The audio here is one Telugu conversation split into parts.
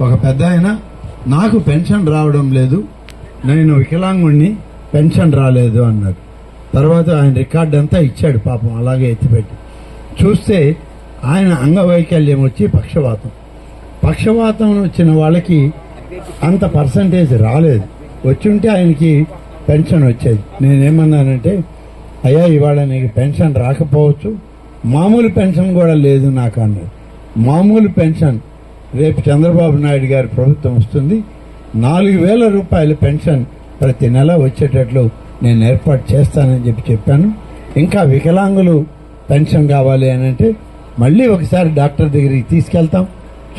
ఒక పెద్ద ఆయన నాకు పెన్షన్ రావడం లేదు నేను వికలాంగుణ్ణి పెన్షన్ రాలేదు అన్నాడు. తర్వాత ఆయన రికార్డ్ అంతా ఇచ్చాడు పాపం అలాగే ఎత్తిపెట్టి. చూస్తే ఆయన అంగవైకల్యం వచ్చి పక్షవాతం. పక్షవాతం వచ్చిన వాళ్ళకి అంత పర్సంటేజ్ రాలేదు. వచ్చుంటే ఆయనకి పెన్షన్ వచ్చేది. నేనేమన్నానంటే అయ్యా ఇవాళ నీకు పెన్షన్ రాకపోవచ్చు. మామూలు పెన్షన్ కూడా లేదు నాకు అన్నాడు. మామూలు పెన్షన్ రేపు చంద్రబాబు నాయుడు గారి ప్రభుత్వం వస్తుంది. నాలుగు వేల రూపాయల పెన్షన్ ప్రతి నెల వచ్చేటట్లు నేను ఏర్పాటు చేస్తానని చెప్పి చెప్పాను. ఇంకా వికలాంగులు పెన్షన్ కావాలి అని అంటే మళ్ళీ ఒకసారి డాక్టర్ దగ్గరికి తీసుకెళ్తాం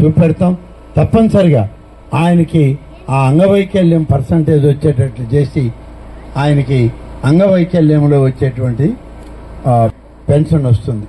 చూపెడతాం. తప్పనిసరిగా ఆయనకి ఆ అంగవైకల్యం పర్సంటేజ్ వచ్చేటట్లు చేసి ఆయనకి అంగవైకల్యంలో వచ్చేటువంటి పెన్షన్ వస్తుంది.